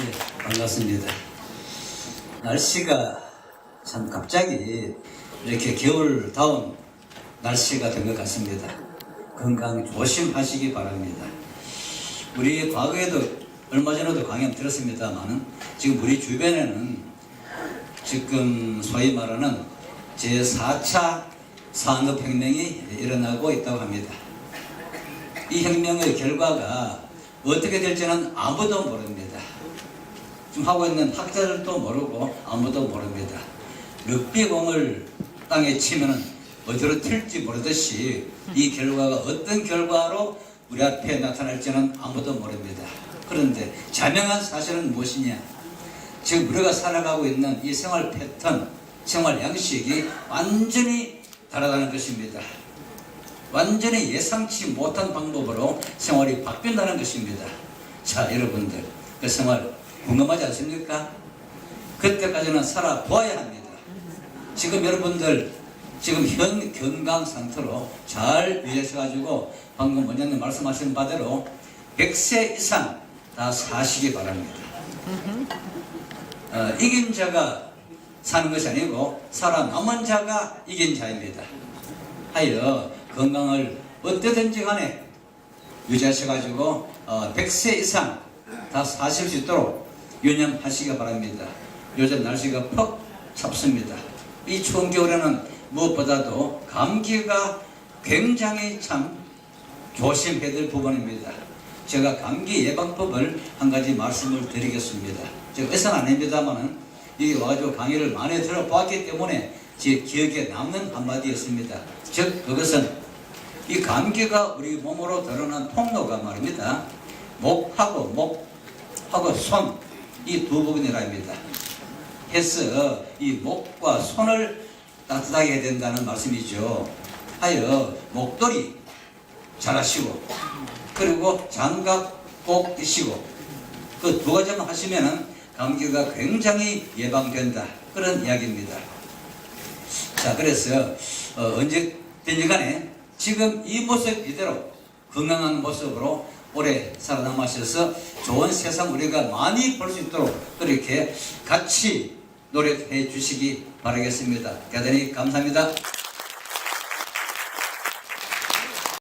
네, 반갑습니다. 날씨가 참 갑자기 이렇게 겨울 다운 날씨가 된 것 같습니다. 건강 조심하시기 바랍니다. 우리 과거에도 얼마 전에도 강연 들었습니다만 지금 우리 주변에는 지금 소위 말하는 제4차 산업혁명이 일어나고 있다고 합니다. 이 혁명의 결과가 어떻게 될지는 아무도 모릅니다. 지금 하고 있는 학자들도 모르고 아무도 모릅니다. 럭비공을 땅에 치면은 어디로 튈지 모르듯이 이 결과가 어떤 결과로 우리 앞에 나타날지는 아무도 모릅니다. 그런데 자명한 사실은 무엇이냐? 지금 우리가 살아가고 있는 이 생활 패턴, 생활 양식이 완전히 다르다는 것입니다. 완전히 예상치 못한 방법으로 생활이 바뀐다는 것입니다. 자, 여러분들, 그 생활 궁금하지 않습니까? 그때까지는 살아보아야 합니다. 지금 여러분들, 지금 현 건강 상태로 잘 유지하셔가지고 방금 원장님 말씀하신 바대로 100세 이상 다 사시기 바랍니다. 어, 이긴 자가 사는 것이 아니고 살아남은 자가 이긴 자입니다. 하여 건강을 어떻든지 간에 유지하셔가지고 어, 100세 이상 다 사실 수 있도록 유념하시기 바랍니다. 요즘 날씨가 퍽 찹습니다. 이 추운 겨울에는 무엇보다도 감기가 굉장히 참 조심해야 될 부분입니다. 제가 감기 예방법을 한 가지 말씀을 드리겠습니다. 제가 의사는 아닙니다만은 여기 와가지고 강의를 많이 들어봤기 때문에 제 기억에 남는 한마디였습니다. 즉 그것은 이 감기가 우리 몸으로 들어오는 통로가 말입니다. 목하고 목하고 손 이 두 부분이랍니다. 해서 이 목과 손을 따뜻하게 해야 된다는 말씀이죠. 하여 목도리 잘 하시고 그리고 장갑 꼭 끼시고 그 두 가지만 하시면은 감기가 굉장히 예방된다 그런 이야기입니다. 자 그래서 어, 언제든지 간에 지금 이 모습 이대로 건강한 모습으로 오래 살아남으셔서 좋은 세상 우리가 많이 볼 수 있도록 그렇게 같이 노력해 주시기 바라겠습니다. 대단히 감사합니다.